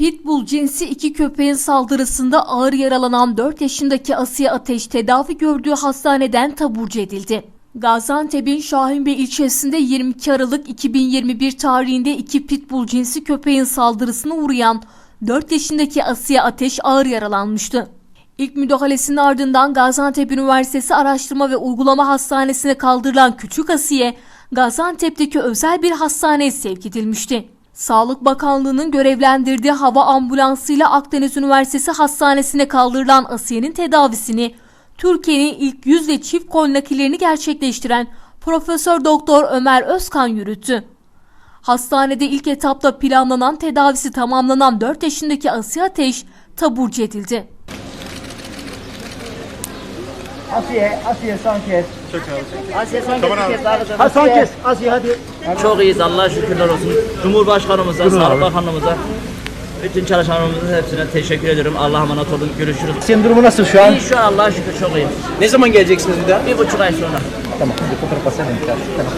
Pitbull cinsi iki köpeğin saldırısında ağır yaralanan 4 yaşındaki Asiye Ateş tedavi gördüğü hastaneden taburcu edildi. Gaziantep'in Şahinbey ilçesinde 22 Aralık 2021 tarihinde iki pitbull cinsi köpeğin saldırısına uğrayan 4 yaşındaki Asiye Ateş ağır yaralanmıştı. İlk müdahalesinin ardından Gaziantep Üniversitesi Araştırma ve Uygulama Hastanesi'ne kaldırılan küçük Asiye, Gaziantep'teki özel bir hastaneye sevk edilmişti. Sağlık Bakanlığı'nın görevlendirdiği hava ambulansıyla Akdeniz Üniversitesi Hastanesi'ne kaldırılan Asiye'nin tedavisini Türkiye'nin ilk yüz ve çift kol nakillerini gerçekleştiren Profesör Doktor Ömer Özkan yürüttü. Hastanede ilk etapta planlanan tedavisi tamamlanan 4 yaşındaki Asiye Ateş taburcu edildi. Asiye, Asiye son kez. Asiye son kez kızım. Ha son kez. Asiye hadi. Çok iyiyiz Allah'a şükürler olsun. Cumhurbaşkanımıza, Sağlık Bakanlığımıza, bütün çalışanlarımızın hepsine teşekkür ediyorum. Allah'a emanet olun. Görüşürüz. Asiye'nin durumu nasıl şu an? İyi şu an Allah'a şükür çok iyiyim. Ne zaman geleceksiniz bir daha? Bir buçuk ay sonra. Tamam. Bir fotoğraf basalım. Tamam.